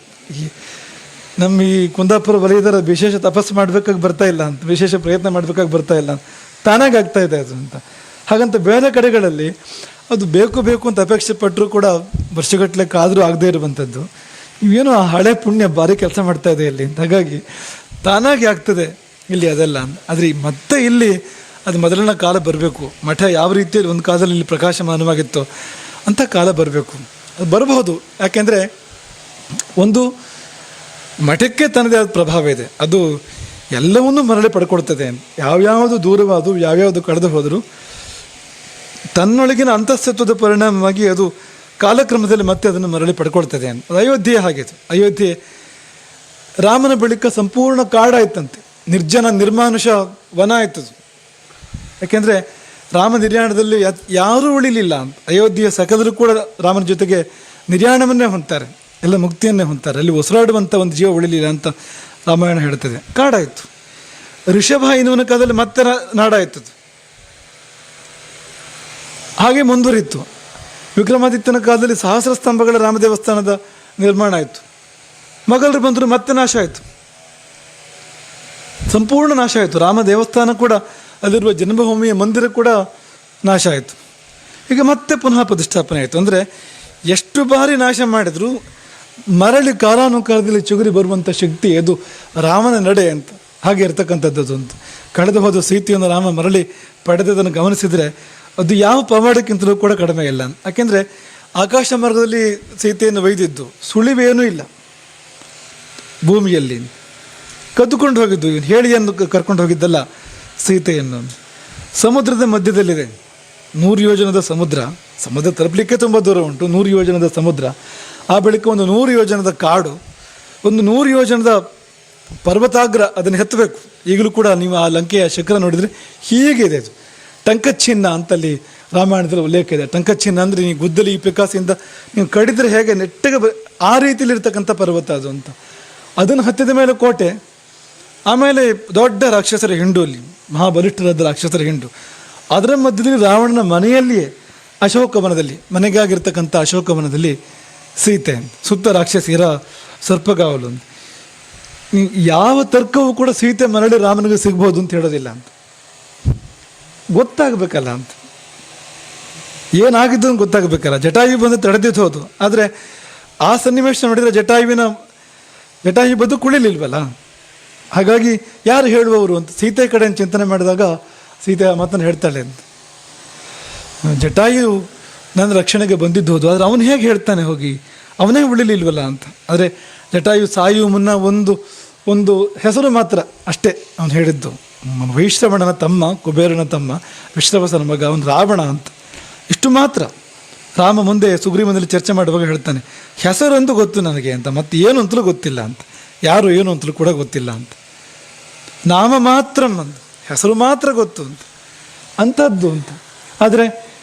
ನಮ್ಮ ಈ ಕುಂದಾಪುರ ವಲಯದರ ವಿಶೇಷ ತಪಸ್ಸು ಮಾಡಬೇಕಾಗಿ ಬರ್ತಾ ಇಲ್ಲ ಅಂತ, ವಿಶೇಷ ಪ್ರಯತ್ನ ಮಾಡಬೇಕಾಗಿ ಬರ್ತಾ ಇಲ್ಲ ಅಂತ. ತಾನಾಗಿ ಆಗ್ತಾ ಇದೆ ಅದು ಅಂತ. ಹಾಗಂತ ಬೇರೆ ಕಡೆಗಳಲ್ಲಿ ಅದು ಬೇಕು ಬೇಕು ಅಂತ ಅಪೇಕ್ಷೆ ಪಟ್ಟರು ಕೂಡ ವರ್ಷಗಟ್ಟಲೆ ಕಾದರೂ ಆಗದೇ ಇರುವಂಥದ್ದು. ಇವೇನು ಆ ಹಳೆ ಪುಣ್ಯ ಭಾರಿ ಕೆಲಸ ಮಾಡ್ತಾ ಇದೆ ಇಲ್ಲಿ. ಹಾಗಾಗಿ ತಾನಾಗಿ ಆಗ್ತದೆ ಇಲ್ಲಿ ಅದೆಲ್ಲ. ಆದರೆ ಮತ್ತೆ ಇಲ್ಲಿ ಅದು ಮೊದಲಿನ ಕಾಲ ಬರಬೇಕು. ಮಠ ಯಾವ ರೀತಿಯಲ್ಲಿ ಒಂದು ಕಾಲದಲ್ಲಿ ಇಲ್ಲಿ ಪ್ರಕಾಶಮಾನವಾಗಿತ್ತು ಅಂಥ ಕಾಲ ಬರಬೇಕು. ಅದು ಬರಬಹುದು. ಯಾಕೆಂದರೆ ಒಂದು ಮಠಕ್ಕೆ ತನ್ನದೇ ಆದ ಪ್ರಭಾವ ಇದೆ. ಅದು ಎಲ್ಲವನ್ನೂ ಮರಳಿ ಪಡ್ಕೊಡ್ತದೆ ಯಾವ್ಯಾವುದು ದೂರವಾದವು ಯಾವ್ಯಾವುದು ಕಳೆದು ಹೋದರೂ ತನ್ನೊಳಗಿನ ಅಂತಸ್ತತ್ವದ ಪರಿಣಾಮವಾಗಿ ಅದು ಕಾಲಕ್ರಮದಲ್ಲಿ ಮತ್ತೆ ಅದನ್ನು ಮರಳಿ ಪಡ್ಕೊಳ್ತದೆ ಅಂತ. ಅಯೋಧ್ಯೆ ಹಾಗಿತ್ತು ಅಯೋಧ್ಯೆ ರಾಮನ ಬಳಿಕ ಸಂಪೂರ್ಣ ಕಾಡಾಯ್ತಂತೆ ನಿರ್ಜನ ನಿರ್ಮಾನುಷ ವನ ಆಯ್ತದು ಯಾಕೆಂದರೆ ರಾಮ ನಿರ್ಯಾಣದಲ್ಲಿ ಯಾರೂ ಉಳಿಲಿಲ್ಲ ಅಂತ. ಅಯೋಧ್ಯೆಯ ಸಕಲರು ಕೂಡ ರಾಮನ ಜೊತೆಗೆ ನಿರ್ಯಾಣವನ್ನೇ ಹೊಂತಾರೆ ಎಲ್ಲ ಮುಕ್ತಿಯನ್ನೇ ಹೊಂತಾರೆ ಅಲ್ಲಿ ಉಸಿರಾಡುವಂಥ ಒಂದು ಜೀವ ಉಳಿಲಿಲ್ಲ ಅಂತ ರಾಮಾಯಣ ಹೇಳ್ತದೆ. ಕಾಡಾಯಿತು ಋಷಭ ಇನ್ನುವನ ಕಾಲದಲ್ಲಿ ಮತ್ತೆ ನಾಡಾಯ್ತದ್ದು ನಾಡಾಯ್ತದು ಹಾಗೆ ಮುಂದುವರಿತು ವಿಕ್ರಮಾದಿತ್ಯನ ಕಾಲದಲ್ಲಿ ಸಹಸ್ರ ಸ್ತಂಭಗಳ ರಾಮ ದೇವಸ್ಥಾನದ ನಿರ್ಮಾಣ ಆಯಿತು. ಮೊಘಲರು ಬಂದರು ಮತ್ತೆ ನಾಶ ಆಯಿತು. ಸಂಪೂರ್ಣ ನಾಶ ಆಯಿತು. ರಾಮ ದೇವಸ್ಥಾನ ಕೂಡ ಅಲ್ಲಿರುವ ಜನ್ಮಭೂಮಿಯ ಮಂದಿರ ಕೂಡ ನಾಶ ಆಯಿತು. ಈಗ ಮತ್ತೆ ಪುನಃ ಪ್ರತಿಷ್ಠಾಪನೆ ಆಯಿತು. ಅಂದರೆ ಎಷ್ಟು ಬಾರಿ ನಾಶ ಮಾಡಿದರೂ ಮರಳಿ ಕಾಲಾನುಕಾಲದಲ್ಲಿ ಚಿಗುರಿ ಬರುವಂಥ ಶಕ್ತಿ ಅದು ರಾಮನ ನಡೆ ಅಂತ. ಹಾಗೆ ಇರ್ತಕ್ಕಂಥದ್ದು ಅಂತ. ಕಳೆದು ಹೋದ ಸೀತೆಯನ್ನು ರಾಮ ಮರಳಿ ಪಡೆದದನ್ನು ಗಮನಿಸಿದರೆ ಅದು ಯಾವ ಪವಾಡಕ್ಕಿಂತಲೂ ಕೂಡ ಕಡಿಮೆ ಇಲ್ಲ. ಯಾಕೆಂದರೆ ಆಕಾಶ ಮಾರ್ಗದಲ್ಲಿ ಸೀತೆಯನ್ನು ಒಯ್ದಿದ್ದು ಸುಳಿವೇನೂ ಇಲ್ಲ. ಭೂಮಿಯಲ್ಲಿ ಕದ್ದುಕೊಂಡು ಹೋಗಿದ್ದು, ಇವನು ಹೇಳಿಯನ್ನು ಕರ್ಕೊಂಡು ಹೋಗಿದ್ದಲ್ಲ ಸೀತೆಯನ್ನು. ಸಮುದ್ರದ ಮಧ್ಯದಲ್ಲಿದೆ. ನೂರು ಯೋಜನದ ಸಮುದ್ರ. ಸಮುದ್ರ ತಲುಪಲಿಕ್ಕೆ ತುಂಬ ದೂರ ಉಂಟು. ನೂರು ಯೋಜನದ ಸಮುದ್ರ. ಆ ಬಳಿಕ ಒಂದು ನೂರು ಯೋಜನದ ಕಾಡು. ಒಂದು ನೂರು ಯೋಜನದ ಪರ್ವತಾಗ್ರ ಅದನ್ನು ಹೆತ್ತಬೇಕು ಈಗಲೂ ಕೂಡ ನೀವು ಆ ಲಂಕೆಯ ಶಿಖರ ನೋಡಿದರೆ ಹೀಗಿದೆ ಅದು. ಟಂಕಚ್ಚಿನ್ನ ಅಂತಲ್ಲಿ ರಾಮಾಯಣದಲ್ಲಿ ಉಲ್ಲೇಖ ಇದೆ. ಟಂಕಚ್ಚಿನ್ನ ಅಂದರೆ ನೀವು ಗುದ್ದಲಿ ಈ ಪಿಕಾಸಿಂದ ನೀವು ಕಡಿದ್ರೆ ಹೇಗೆ ನೆಟ್ಟಗೆ ಆ ರೀತಿಯಲ್ಲಿ ಇರ್ತಕ್ಕಂಥ ಪರ್ವತ ಅದು ಅಂತ. ಅದನ್ನು ಹತ್ತಿದ ಮೇಲೆ ಕೋಟೆ, ಆಮೇಲೆ ದೊಡ್ಡ ರಾಕ್ಷಸರ ಹಿಂಡು ಅಲ್ಲಿ, ಮಹಾಬಲಿಷ್ಠರಾದ ರಾಕ್ಷಸರ ಹಿಂಡು. ಅದರ ಮಧ್ಯದಲ್ಲಿ ರಾವಣನ ಮನೆಯಲ್ಲಿಯೇ ಅಶೋಕವನದಲ್ಲಿ, ಮನೆಗಾಗಿರ್ತಕ್ಕಂಥ ಅಶೋಕವನದಲ್ಲಿ ಸೀತೆ, ಸುತ್ತ ರಾಕ್ಷಸಿರ ಸರ್ಪಗಾವಲು ಯಾವ ತರ್ಕವೂ ಕೂಡ ಸೀತೆ ಮರಳಿ ರಾಮನಿಗೆ ಸಿಗ್ಬೋದು ಅಂತ ಹೇಳೋದಿಲ್ಲ ಅಂತ. ಗೊತ್ತಾಗಬೇಕಲ್ಲ ಅಂತ. ಏನಾಗಿದ್ದು ಗೊತ್ತಾಗಬೇಕಲ್ಲ. ಜಟಾಯು ಬಂದು ತಡೆದಿದ್ದು ಹೋದು. ಆದರೆ ಆ ಸನ್ನಿವೇಶ ನೋಡಿದರೆ ಜಟಾಯುವಿನ, ಜಟಾಯು ಬದುಕುಳಿಲಿಲ್ವಲ್ಲ ಹಾಗಾಗಿ ಯಾರು ಹೇಳುವವರು ಅಂತ? ಸೀತೆ ಕಡೆ ಚಿಂತನೆ ಮಾಡಿದಾಗ ಸೀತೆ ಮಾತನ್ನು ಹೇಳ್ತಾಳೆ ಅಂತ. ಜಟಾಯು ನನ್ನ ರಕ್ಷಣೆಗೆ ಬಂದಿದ್ದು ಹೋದು. ಆದರೆ ಅವನು ಹೇಗೆ ಹೇಳ್ತಾನೆ ಹೋಗಿ? ಅವನೇ ಉಳಿಲಿಲ್ವಲ್ಲ ಅಂತ. ಆದರೆ ಜಟಾಯು ಸಾಯುವ ಮುನ್ನ ಒಂದು ಒಂದು ಹೆಸರು ಮಾತ್ರ ಅಷ್ಟೇ ಅವನು ಹೇಳಿದ್ದು. ವೈಶ್ರವಣನ ತಮ್ಮ, ಕುಬೇರನ ತಮ್ಮ ವಿಶ್ರವಸನ ಮಗ, ಅವನು ರಾವಣ ಅಂತ. ಇಷ್ಟು ಮಾತ್ರ. ರಾಮ ಮುಂದೆ ಸುಗ್ರೀವನಲ್ಲಿ ಚರ್ಚೆ ಮಾಡುವಾಗ ಹೇಳ್ತಾನೆ ಹೆಸರು ಅಂತೂ ಗೊತ್ತು ನನಗೆ ಅಂತ, ಮತ್ತೆ ಏನು ಅಂತಲೂ ಗೊತ್ತಿಲ್ಲ ಅಂತ. ಯಾರು ಏನು ಅಂತಲೂ ಕೂಡ ಗೊತ್ತಿಲ್ಲ ಅಂತ. ನಾಮ ಮಾತ್ರ ಹೆಸರು ಮಾತ್ರ ಗೊತ್ತು ಅಂತ. ಅಂಥದ್ದು ಅಂತ. ಆದರೆ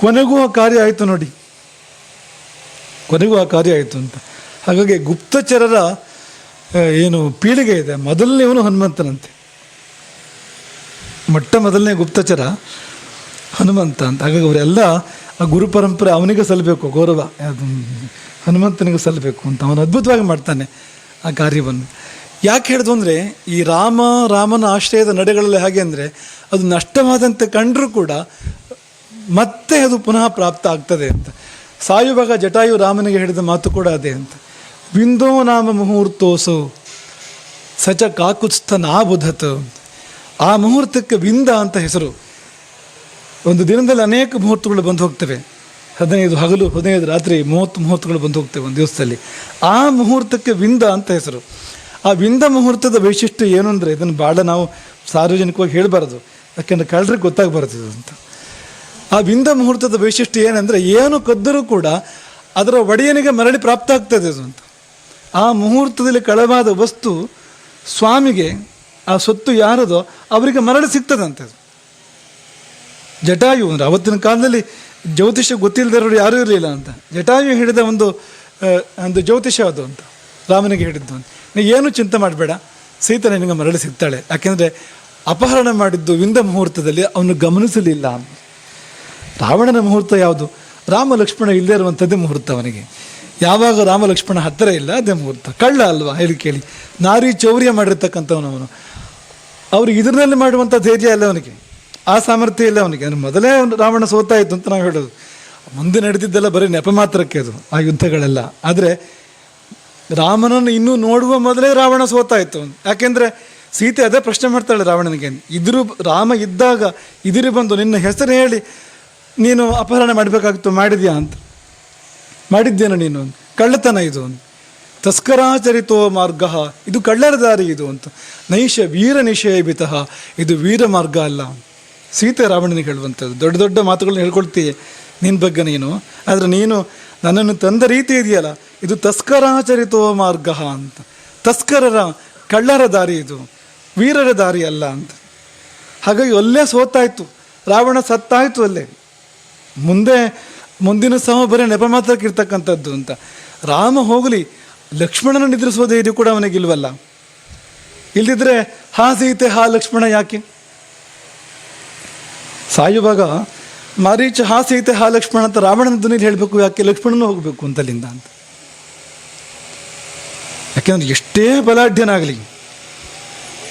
ಕೊನೆಗೂ ಆ ಕಾರ್ಯ ಆಯಿತು ನೋಡಿ. ಕೊನೆಗೂ ಆ ಕಾರ್ಯ ಆಯಿತು ಅಂತ. ಹಾಗಾಗಿ ಗುಪ್ತಚರರ ಏನು ಪೀಳಿಗೆ ಇದೆ. ಮೊದಲನೇವನು ಹನುಮಂತನಂತೆ. ಮೊಟ್ಟ ಮೊದಲನೇ ಗುಪ್ತಚರ ಹನುಮಂತ ಅಂತ. ಹಾಗಾಗಿ ಅವರೆಲ್ಲ ಆ ಗುರು ಪರಂಪರೆ ಅವನಿಗೆ ಸಲ್ಲಬೇಕು ಗೌರವ. ಹನುಮಂತನಿಗೆ ಸಲ್ಲಬೇಕು ಅಂತ ಅವನು ಅದ್ಭುತವಾಗಿ ಮಾಡ್ತಾನೆ ಆ ಕಾರ್ಯವನ್ನು. ಯಾಕೆ ಹೇಳಿದ್ರು ಅಂದರೆ, ಈ ರಾಮ ರಾಮನ ಆಶ್ರಯದ ನಡೆಗಳಲ್ಲಿ ಹಾಗೆ ಅಂದರೆ, ಅದು ನಷ್ಟವಾದಂತೆ ಕಂಡರೂ ಕೂಡ ಮತ್ತೆ ಅದು ಪುನಃ ಪ್ರಾಪ್ತ ಆಗ್ತದೆ ಅಂತ. ಸಾಯುವಾಗ ಜಟಾಯು ರಾಮನಿಗೆ ಹೇಳಿದ ಮಾತು ಕೂಡ ಅದೇ ಅಂತ. ಬಿಂದೋ ನಾಮ ಮುಹೂರ್ತೋಸು, ಸಚ ಕಾಕುತ್ಸ್ಥ ನಾಬುಧತ್. ಆ ಮುಹೂರ್ತಕ್ಕೆ ವಿಂದ ಅಂತ ಹೆಸರು. ಒಂದು ದಿನದಲ್ಲಿ ಅನೇಕ ಮುಹೂರ್ತಗಳು ಬಂದು ಹೋಗ್ತವೆ. ಹದಿನೈದು ಹಗಲು, ಹದಿನೈದು ರಾತ್ರಿ, ಮೂವತ್ತು ಮುಹೂರ್ತಗಳು ಬಂದು ಹೋಗ್ತವೆ ಒಂದು ದಿವಸದಲ್ಲಿ. ಆ ಮುಹೂರ್ತಕ್ಕೆ ವಿಂದ ಅಂತ ಹೆಸರು. ಆ ವಿಂದ ಮುಹೂರ್ತದ ವೈಶಿಷ್ಟ್ಯ ಏನು ಅಂದರೆ, ಇದನ್ನು ಭಾಳ ನಾವು ಸಾರ್ವಜನಿಕವಾಗಿ ಹೇಳಬಾರ್ದು. ಯಾಕೆಂದರೆ ಕಳ್ಳರಿ ಗೊತ್ತಾಗಬಾರ್ದು ಅಂತ. ಆ ವಿಂದ ಮುಹೂರ್ತದ ವೈಶಿಷ್ಟ್ಯ ಏನಂದರೆ, ಏನು ಕದ್ದರೂ ಕೂಡ ಅದರ ಒಡೆಯನಿಗೆ ಮರಳಿ ಪ್ರಾಪ್ತ ಆಗ್ತದೆ ಅದು ಅಂತ. ಆ ಮುಹೂರ್ತದಲ್ಲಿ ಕಳವಾದ ವಸ್ತು ಸ್ವಾಮಿಗೆ, ಆ ಸೊತ್ತು ಯಾರದೋ ಅವರಿಗೆ ಮರಳಿ ಸಿಗ್ತದಂತೆ ಜಟಾಯು ಅಂದರೆ ಅವತ್ತಿನ ಕಾಲದಲ್ಲಿ ಜ್ಯೋತಿಷ ಗೊತ್ತಿಲ್ಲದವರು ಯಾರೂ ಇರಲಿಲ್ಲ ಅಂತ. ಜಟಾಯು ಹಿಡಿದ ಒಂದು ಒಂದು ಜ್ಯೋತಿಷ ಅದು ಅಂತ. ರಾಮನಿಗೆ ಹೇಳಿದ್ದು ಅಂತ. ನೀ ಏನು ಚಿಂತೆ ಮಾಡಬೇಡ. ಸೀತೆ ನಿನಗೆ ಮರಳಿ ಸಿಗ್ತಾಳೆ. ಯಾಕೆಂದರೆ ಅಪಹರಣ ಮಾಡಿದ್ದು ವಿಂದ ಮುಹೂರ್ತದಲ್ಲಿ ಅವನು ಗಮನಿಸಲಿಲ್ಲ. ರಾವಣನ ಮುಹೂರ್ತ ಯಾವುದು? ರಾಮ ಲಕ್ಷ್ಮಣ ಇಲ್ಲದೇ ಇರುವಂಥದ್ದೇ ಮುಹೂರ್ತ ಅವನಿಗೆ. ಯಾವಾಗ ರಾಮ ಲಕ್ಷ್ಮಣ ಹತ್ತಿರ ಇಲ್ಲ, ಅದೇ ಮುಹೂರ್ತ. ಕಳ್ಳ ಅಲ್ವಾ? ಹೇಳಿ ಕೇಳಿ. ನಾರಿ ಚೌರ್ಯ ಮಾಡಿರ್ತಕ್ಕಂಥವನು ಅವನು. ಅವ್ರಿಗೆ ಇದರಲ್ಲಿ ಮಾಡುವಂಥ ಧೈರ್ಯ ಇಲ್ಲ ಅವನಿಗೆ. ಆ ಸಾಮರ್ಥ್ಯ ಇಲ್ಲ ಅವನಿಗೆ. ಅಂದ್ರೆ ಮೊದಲೇ ಅವನು ರಾವಣ ಇತ್ತು ಅಂತ ನಾವು ಹೇಳೋದು. ಮುಂದೆ ನಡೆದಿದ್ದೆಲ್ಲ ಬರೀ ನೆಪ ಮಾತ್ರಕ್ಕೆ ಅದು, ಆ ಯುದ್ಧಗಳೆಲ್ಲ. ಆದರೆ ರಾಮನನ್ನು ಇನ್ನೂ ನೋಡುವ ಮೊದಲೇ ರಾವಣ ಸೋತಾ ಇತ್ತು ಯಾಕೆಂದರೆ ಸೀತೆ ಅದೇ ಪ್ರಶ್ನೆ ಮಾಡ್ತಾಳೆ ರಾವಣನಿಗೆ. ಇದ್ರು ರಾಮ ಇದ್ದಾಗ ಇದಿರಿ ಬಂದು ನಿನ್ನ ಹೆಸರು ಹೇಳಿ ನೀನು ಅಪಹರಣ ಮಾಡಬೇಕಾಗಿತ್ತು, ಮಾಡಿದ್ಯಾ ಅಂತ. ಮಾಡಿದ್ದೇನು ನೀನು ಕಳ್ಳತನ ಇದು ತಸ್ಕರಾಚರಿತೋ ಮಾರ್ಗ, ಇದು ಕಳ್ಳರ ದಾರಿ ಇದು ಅಂತ. ನೈಷ ವೀರ ನಿಷೇಬಿತ ಇದು ವೀರ ಮಾರ್ಗ ಅಲ್ಲ ಸೀತೆ ರಾವಣನಿಗೆ ಹೇಳುವಂಥದ್ದು. ದೊಡ್ಡ ದೊಡ್ಡ ಮಾತುಗಳನ್ನ ಹೇಳ್ಕೊಳ್ತೀಯ ನಿನ್ನ ಬಗ್ಗೆ ನೀನು. ಆದರೆ ನೀನು ನನ್ನನ್ನು ತಂದ ರೀತಿ ಇದೆಯಲ್ಲ, ಇದು ತಸ್ಕರಾಚರಿತೋ ಮಾರ್ಗ ಅಂತ. ತಸ್ಕರರ ಕಳ್ಳರ ದಾರಿ ಇದು, ವೀರರ ದಾರಿ ಅಲ್ಲ ಅಂತ. ಹಾಗಾಗಿ ಅಲ್ಲೇ ಸೋತಾಯಿತು. ರಾವಣ ಸತ್ತಾಯಿತು ಅಲ್ಲೇ. ಮುಂದೆ ಮುಂದಿನ ಸಮ ಬರೀ ನೆಪ ಮಾತ್ರಕ್ಕೆ ಇರ್ತಕ್ಕಂಥದ್ದು ಅಂತ. ರಾಮ ಹೋಗಲಿ, ಲಕ್ಷ್ಮಣನ ನಿದ್ರಿಸುವ ಧೈರ್ಯ ಕೂಡ ಅವನಿಗಿಲ್ವಲ್ಲ. ಇಲ್ದಿದ್ರೆ ಹಾ ಸೀತೆ, ಹಾ ಲಕ್ಷ್ಮಣ ಯಾಕೆ? ಸಾಯುವಾಗ, ಮಾರೀಚ ಹಾ ಸೀತೆ, ಹಾ ಲಕ್ಷ್ಮಣ ಅಂತ ರಾವಣನ ಧ್ವನಿಲಿ ಹೇಳಬೇಕು, ಯಾಕೆ ಲಕ್ಷ್ಮಣನೂ ಹೋಗಬೇಕು ಅಂತಲ್ಲಿಂದ ಅಂತ. ಯಾಕೆಂದ್ರೆ ಎಷ್ಟೇ ಬಲಾಢ್ಯನಾಗಲಿ,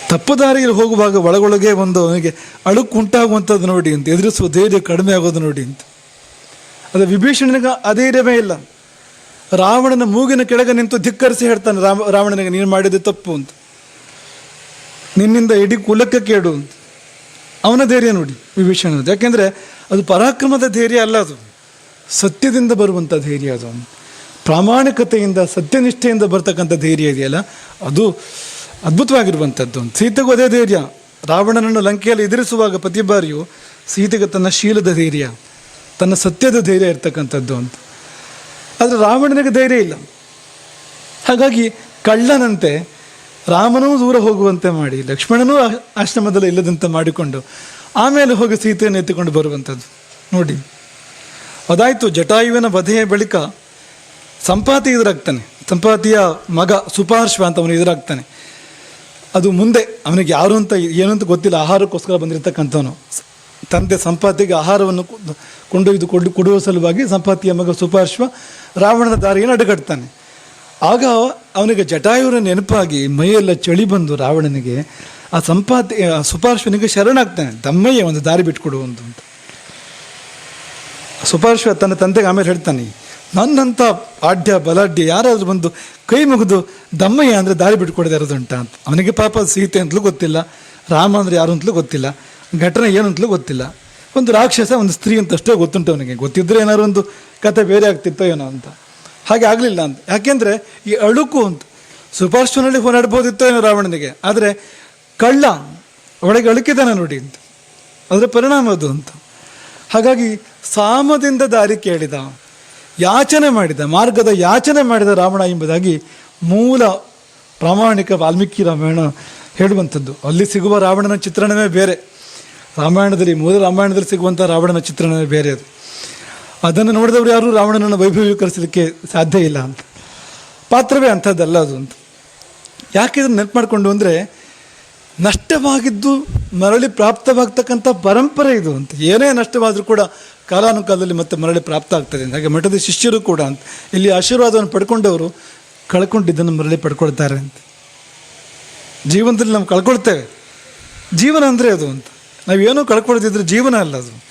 ತಪ್ಪು ದಾರಿಯಲ್ಲಿ ಹೋಗುವಾಗ ಒಳಗೊಳಗೆ ಒಂದು ಅವನಿಗೆ ಅಳುಕು ಉಂಟಾಗುವಂಥದ್ದು ನೋಡಿ ಅಂತ, ಎದುರಿಸುವ ಧೈರ್ಯ ಕಡಿಮೆ ಆಗೋದು ನೋಡಿ ಅಂತ. ಅದು ವಿಭೀಷಣನಿಗೆ ಅಧೈರ್ಯವೇ ಇಲ್ಲ. ರಾವಣನ ಮೂಗಿನ ಕೆಳಗೆ ನಿಂತು ಧಿಕ್ಕರಿಸಿ ಹೇಳ್ತಾನೆ, ರಾಮ, ರಾವಣನಿಗೆ ನೀನು ಮಾಡಿದ್ದು ತಪ್ಪು ಅಂತ. ನಿನ್ನಿಂದ ಇಡೀ ಕುಲಕ್ಕೆ ಕೇಡು ಅಂತ. ಅವನ ಧೈರ್ಯ ನೋಡಿ ವಿಭೀಷಣನದು. ಯಾಕೆಂದರೆ ಅದು ಪರಾಕ್ರಮದ ಧೈರ್ಯ ಅಲ್ಲ ಅದು. ಸತ್ಯದಿಂದ ಬರುವಂಥ ಧೈರ್ಯ ಅದು. ಪ್ರಾಮಾಣಿಕತೆಯಿಂದ, ಸತ್ಯನಿಷ್ಠೆಯಿಂದ ಬರ್ತಕ್ಕಂಥ ಧೈರ್ಯ ಇದೆಯಲ್ಲ, ಅದು ಅದ್ಭುತವಾಗಿರುವಂಥದ್ದು. ಸೀತೆಗೂ ಅದೇ ಧೈರ್ಯ. ರಾವಣನನ್ನು ಲಂಕೆಯಲ್ಲಿ ಎದುರಿಸುವಾಗ ಪ್ರತಿ ಬಾರಿಯೂ ಸೀತೆಗೆ ತನ್ನ ಶೀಲದ ಧೈರ್ಯ. ತನ್ನ ಸತ್ಯದ ಧೈರ್ಯ ಇರ್ತಕ್ಕಂಥದ್ದು ಅಂತ. ಆದರೆ ರಾವಣನಿಗೆ ಧೈರ್ಯ ಇಲ್ಲ. ಹಾಗಾಗಿ ಕಳ್ಳನಂತೆ ರಾಮನೂ ದೂರ ಹೋಗುವಂತೆ ಮಾಡಿ, ಲಕ್ಷ್ಮಣನೂ ಆಶ್ರಮದಲ್ಲಿ ಇಲ್ಲದಂತೆ ಮಾಡಿಕೊಂಡು ಆಮೇಲೆ ಹೋಗಿ ಸೀತೆಯನ್ನು ಎತ್ತಿಕೊಂಡು ಬರುವಂಥದ್ದು. ನೋಡಿ, ಅದಾಯಿತು ಜಟಾಯುವಿನ ವಧೆಯ ಬಳಿಕ ಸಂಪಾತಿ ಎದುರಾಗ್ತಾನೆ. ಸಂಪಾತಿಯ ಮಗ ಸುಪಾರ್ಶ್ವ ಅಂತ ಅವನು ಎದುರಾಗ್ತಾನೆ. ಅದು ಮುಂದೆ, ಅವನಿಗೆ ಯಾರು ಅಂತ, ಏನು ಅಂತ ಗೊತ್ತಿಲ್ಲ, ಆಹಾರಕ್ಕೋಸ್ಕರ ಬಂದಿರತಕ್ಕಂಥವನು. ತಂದೆ ಸಂಪಾತಿಗೆ ಆಹಾರವನ್ನು ಕೊಂಡೊಯ್ದು ಕೊಡು ಕೊಡುವ ಸಲುವಾಗಿ ಸಂಪಾತಿಯ ಮಗ ಸುಪಾರ್ಶ್ವ ರಾವಣನ ದಾರಿಯನ್ನು ಅಡ್ಡಗಡ್ತಾನೆ ಆಗ ಅವನಿಗೆ ಜಟಾಯುರ ನೆನಪಾಗಿ ಮೈಯೆಲ್ಲ ಚಳಿ ಬಂದು ರಾವಣನಿಗೆ ಆ ಸಂಪಾತಿ ಸುಪಾರ್ಶ್ವನಿಗೆ ಶರಣಾಗ್ತಾನೆ. ತಮ್ಮಯ್ಯ ಒಂದು ದಾರಿ ಬಿಟ್ಕೊಡು ಒಂದು ಅಂತ. ಸುಪಾರ್ಶ್ವ ತನ್ನ ತಂದೆಗೆ ಆಮೇಲೆ ಹೇಳ್ತಾನೆ ನನ್ನಂಥ ಆಢ್ಯ ಬಲಾಢ್ಯ ಯಾರಾದರೂ ಬಂದು ಕೈ ಮುಗಿದು ದಮ್ಮಯ್ಯ ಅಂದರೆ ದಾರಿ ಬಿಟ್ಕೊಡದೆ ಇರೋದುಂಟ ಅಂತ. ಅವನಿಗೆ ಪಾಪ ಸೀತೆ ಅಂತಲೂ ಗೊತ್ತಿಲ್ಲ, ರಾಮ ಅಂದರೆ ಯಾರು ಅಂತಲೂ ಗೊತ್ತಿಲ್ಲ. ಘಟನೆ ಏನು ಅಂತಲೂ ಗೊತ್ತಿಲ್ಲ. ಒಂದು ರಾಕ್ಷಸ, ಒಂದು ಸ್ತ್ರೀ ಅಂತಷ್ಟೇ ಗೊತ್ತುಂಟು ಅವನಿಗೆ. ಗೊತ್ತಿದ್ದರೆ ಏನಾದ್ರು ಒಂದು ಕತೆ ಬೇರೆ ಆಗ್ತಿತ್ತೋ ಏನೋ ಅಂತ. ಹಾಗೆ ಆಗಲಿಲ್ಲ ಅಂತ. ಯಾಕೆಂದರೆ ಈ ಅಳುಕು ಅಂತ ಸುಪಾರ್ಶ್ವನಲ್ಲಿ ಹೋರಾಡ್ಬೋದಿತ್ತೋ ಏನೋ ರಾವಣನಿಗೆ. ಆದರೆ ಕಳ್ಳ ಒಳಗೆ ಅಳುಕಿದಾನೆ ನೋಡಿ ಅಂತ. ಅದರ ಪರಿಣಾಮ ಅದು ಅಂತ. ಹಾಗಾಗಿ ಸಾಮದಿಂದ ದಾರಿ ಕೇಳಿದ, ಯಾಚನೆ ಮಾಡಿದ, ಮಾರ್ಗದ ಯಾಚನೆ ಮಾಡಿದ ರಾವಣ ಎಂಬುದಾಗಿ ಮೂಲ ಪ್ರಾಮಾಣಿಕ ವಾಲ್ಮೀಕಿ ರಾಮಾಯಣ ಹೇಳುವಂಥದ್ದು. ಅಲ್ಲಿ ಸಿಗುವ ರಾವಣನ ಚಿತ್ರಣವೇ ಬೇರೆ. ರಾಮಾಯಣದಲ್ಲಿ, ಮೊದಲು ರಾಮಾಯಣದಲ್ಲಿ ಸಿಗುವಂಥ ರಾವಣನ ಚಿತ್ರಣ ಬೇರೆ ಅದು. ಅದನ್ನು ನೋಡಿದವರು ಯಾರೂ? ರಾವಣನನ್ನು ವೈಭವೀಕರಿಸಲಿಕ್ಕೆ ಸಾಧ್ಯ ಇಲ್ಲ ಅಂತ. ಪಾತ್ರವೇ ಅಂಥದ್ದಲ್ಲ ಅದು ಅಂತ. ಯಾಕೆ ಇದನ್ನು ನೆನಪು ಮಾಡಿಕೊಂಡು ಅಂದರೆ, ನಷ್ಟವಾಗಿದ್ದು ಮರಳಿ ಪ್ರಾಪ್ತವಾಗ್ತಕ್ಕಂಥ ಪರಂಪರೆ ಇದು ಅಂತ. ಏನೇ ನಷ್ಟವಾದರೂ ಕೂಡ ಕಾಲಾನುಕಾಲದಲ್ಲಿ ಮತ್ತೆ ಮರಳಿ ಪ್ರಾಪ್ತ ಆಗ್ತದೆ ಅಂತ. ಹಾಗೆ ಮಠದ ಶಿಷ್ಯರು ಕೂಡ ಅಂತ. ಇಲ್ಲಿ ಆಶೀರ್ವಾದವನ್ನು ಪಡ್ಕೊಂಡವರು ಕಳ್ಕೊಂಡಿದ್ದನ್ನು ಮರಳಿ ಪಡ್ಕೊಳ್ತಾರೆ ಅಂತ. ಜೀವನದಲ್ಲಿ ನಾವು ಕಳ್ಕೊಳ್ತೇವೆ. ಜೀವನ ಅಂದರೆ ಅದು ಅಂತ. ನಾವೇನೂ ಕಳ್ಕೊಳ್ತಿದ್ರೆ ಜೀವನ ಅಲ್ಲ ಅದು.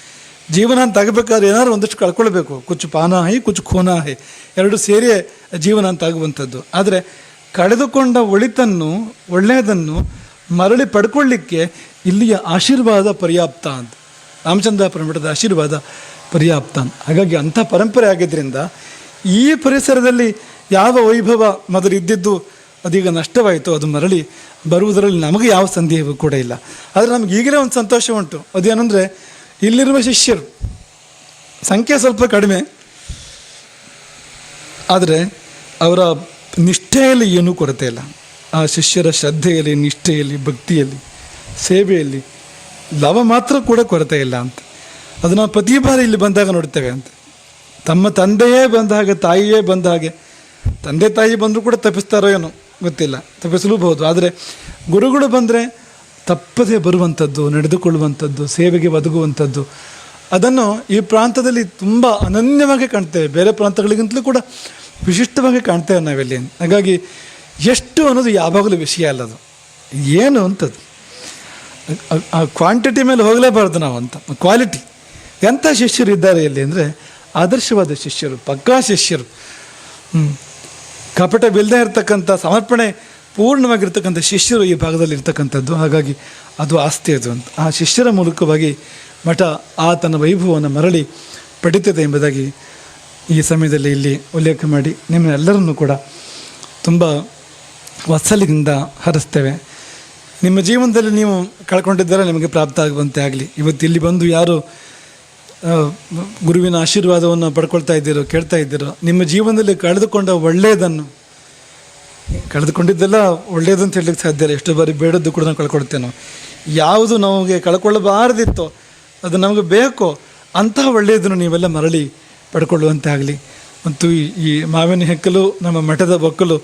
ಜೀವನ ಅಂತ ಆಗಬೇಕಾದ್ರೆ ಏನಾದ್ರು ಒಂದಷ್ಟು ಕಳ್ಕೊಳ್ಬೇಕು. ಕುಚ್ಚು ಪಾನ ಹೈ ಕುಚ್ಚು ಖೋನ ಹೈ ಎರಡು ಸೇರಿ ಜೀವನ ಅಂತ ಆಗುವಂಥದ್ದು. ಆದರೆ ಕಳೆದುಕೊಂಡ ಒಳಿತನ್ನು, ಒಳ್ಳೆಯದನ್ನು ಮರಳಿ ಪಡ್ಕೊಳ್ಳಿಕ್ಕೆ ಇಲ್ಲಿಯ ಆಶೀರ್ವಾದ ಪರ್ಯಾಪ್ತ ಅಂತ. ರಾಮಚಂದ್ರಾಪುರ ಮಠದ ಆಶೀರ್ವಾದ ಪರ್ಯಾಪ್ತ ಅಂತ. ಹಾಗಾಗಿ ಅಂಥ ಪರಂಪರೆ ಆಗಿದ್ದರಿಂದ ಈ ಪರಿಸರದಲ್ಲಿ ಯಾವ ವೈಭವ ಮೊದಲು ಇದ್ದಿದ್ದು ಅದೀಗ ನಷ್ಟವಾಯಿತು, ಅದು ಮರಳಿ ಬರುವುದರಲ್ಲಿ ನಮಗೆ ಯಾವ ಸಂದೇಹವೂ ಕೂಡ ಇಲ್ಲ. ಆದರೆ ನಮಗೆ ಈಗಲೇ ಒಂದು ಸಂತೋಷ ಉಂಟು. ಅದೇನಂದರೆ ಇಲ್ಲಿರುವ ಶಿಷ್ಯರು, ಸಂಖ್ಯೆ ಸ್ವಲ್ಪ ಕಡಿಮೆ. ಆದರೆ ಅವರ ನಿಷ್ಠೆಯಲ್ಲಿ ಏನೂ ಕೊರತೆ ಇಲ್ಲ. ಆ ಶಿಷ್ಯರ ಶ್ರದ್ಧೆಯಲ್ಲಿ, ನಿಷ್ಠೆಯಲ್ಲಿ, ಭಕ್ತಿಯಲ್ಲಿ, ಸೇವೆಯಲ್ಲಿ ಲವ ಮಾತ್ರ ಕೂಡ ಕೊರತೆ ಇಲ್ಲ ಅಂತ. ಅದು ನಾವು ಪ್ರತಿ ಬಾರಿ ಇಲ್ಲಿ ಬಂದಾಗ ನೋಡ್ತೇವೆ ಅಂತ. ತಮ್ಮ ತಂದೆಯೇ ಬಂದ ಹಾಗೆ, ತಾಯಿಯೇ ಬಂದ ಹಾಗೆ, ತಂದೆ ತಾಯಿ ಬಂದರೂ ಕೂಡ ತಪ್ಪಿಸ್ತಾರೋ ಏನೋ. ಗೊತ್ತಿಲ್ಲ. ತಪ್ಪಿಸಲೂಬಹುದು ಆದರೆ ಗುರುಗಳು ಬಂದರೆ ತಪ್ಪದೆ ಬರುವಂಥದ್ದು ನಡೆದುಕೊಳ್ಳುವಂಥದ್ದು ಸೇವೆಗೆ ಒದಗುವಂಥದ್ದು ಅದನ್ನು ಈ ಪ್ರಾಂತದಲ್ಲಿ ತುಂಬ ಅನನ್ಯವಾಗಿ ಕಾಣ್ತೇವೆ. ಬೇರೆ ಪ್ರಾಂತಗಳಿಗಿಂತಲೂ ಕೂಡ ವಿಶಿಷ್ಟವಾಗಿ ಕಾಣ್ತೇವೆ ನಾವಿಲ್ಲಿ. ಹಾಗಾಗಿ ಎಷ್ಟು ಅನ್ನೋದು ಯಾವಾಗಲೂ ವಿಷಯ ಅಲ್ಲ ಅದು. ಏನು ಅಂಥದ್ದು ಆ- ಕ್ವಾಂಟಿಟಿ ಮೇಲೆ ಹೋಗಲೇಬಾರ್ದು ನಾವು ಅಂತ. ಕ್ವಾಲಿಟಿ ಎಂಥ ಶಿಷ್ಯರು ಇದ್ದಾರೆ ಇಲ್ಲಿ ಅಂದರೆ ಆದರ್ಶವಾದ ಶಿಷ್ಯರು, ಪಕ್ಕಾ ಶಿಷ್ಯರು. ಹ್ಮ್. ಕಪಟವಿಲ್ಲದೆ ಇರತಕ್ಕಂಥ ಸಮರ್ಪಣೆ ಪೂರ್ಣವಾಗಿರ್ತಕ್ಕಂಥ ಶಿಷ್ಯರು ಈ ಭಾಗದಲ್ಲಿ ಇರ್ತಕ್ಕಂಥದ್ದು. ಹಾಗಾಗಿ ಅದು ಆಸ್ತಿ ಅದು ಅಂತ. ಆ ಶಿಷ್ಯರ ಮೂಲಕವಾಗಿ ಮಠ ಆ ತನ್ನ ವೈಭವವನ್ನು ಮರಳಿ ಪಡಿತದೆ ಎಂಬುದಾಗಿ ಈ ಸಮಯದಲ್ಲಿ ಇಲ್ಲಿ ಉಲ್ಲೇಖ ಮಾಡಿ ನಿಮ್ಮೆಲ್ಲರನ್ನೂ ಕೂಡ ತುಂಬ ವತ್ಸಲಿನಿಂದ ಹರಿಸ್ತೇವೆ. ನಿಮ್ಮ ಜೀವನದಲ್ಲಿ ನೀವು ಕಳ್ಕೊಂಡಿದ್ದರೆ ನಿಮಗೆ ಪ್ರಾಪ್ತ ಆಗುವಂತೆ ಆಗಲಿ. ಇವತ್ತು ಇಲ್ಲಿ ಬಂದು ಯಾರು ಗುರುವಿನ ಆಶೀರ್ವಾದವನ್ನು ಪಡ್ಕೊಳ್ತಾ ಇದ್ದೀರೋ, ಕೇಳ್ತಾ ಇದ್ದೀರೋ, ನಿಮ್ಮ ಜೀವನದಲ್ಲಿ ಕಳೆದುಕೊಂಡ ಒಳ್ಳೆಯದನ್ನು, ಕಳೆದುಕೊಂಡಿದ್ದೆಲ್ಲ ಒಳ್ಳೆಯದು ಅಂತ ಹೇಳಲಿಕ್ಕೆ ಸಾಧ್ಯ ಇಲ್ಲ. ಎಷ್ಟು ಬಾರಿ ಬೇಡದ್ದು ಕೂಡ ನಾವು ಕಳ್ಕೊಳ್ತೇವೆ ಯಾವುದು ನಮಗೆ ಕಳ್ಕೊಳ್ಳಬಾರ್ದಿತ್ತೋ, ಅದು ನಮಗೆ ಬೇಕೋ, ಅಂತಹ ಒಳ್ಳೆಯದನ್ನು ನೀವೆಲ್ಲ ಮರಳಿ ಪಡ್ಕೊಳ್ಳುವಂತೆ ಆಗಲಿ ಮತ್ತು ಈ- ಈ ಮಾವಿನ ಹೆಕ್ಕಲು, ನಮ್ಮ ಮಠದ ಬೊಕ್ಕಲು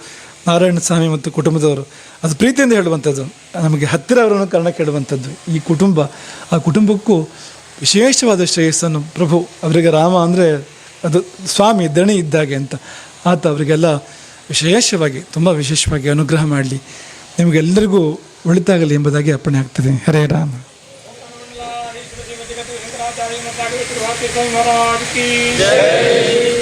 ನಾರಾಯಣ ಸ್ವಾಮಿ ಮತ್ತು ಕುಟುಂಬದವರು, ಅದು ಪ್ರೀತಿಯಿಂದ ಹೇಳುವಂಥದ್ದು. ನಮಗೆ ಹತ್ತಿರ ಅವರನ್ನು ಕಾರಣ ಕೇಳುವಂಥದ್ದು. ಈ ಕುಟುಂಬ, ಆ ಕುಟುಂಬಕ್ಕೂ ವಿಶೇಷವಾದ ಶ್ರೇಯಸ್ಸನ್ನು ಪ್ರಭು ಅವರಿಗೆ ರಾಮ ಅಂದರೆ ಅದು ಸ್ವಾಮಿ ದಣಿ ಇದ್ದಾಗೆ ಅಂತ ಆತ ಅವರಿಗೆಲ್ಲ ವಿಶೇಷವಾಗಿ, ತುಂಬ ವಿಶೇಷವಾಗಿ ಅನುಗ್ರಹ ಮಾಡಲಿ. ನಿಮಗೆಲ್ಲರಿಗೂ ಒಳಿತಾಗಲಿ ಎಂಬುದಾಗಿ ಅರ್ಪಣೆ ಆಗ್ತದೆ. ಹರೇ ರಾಮ. ಜೈ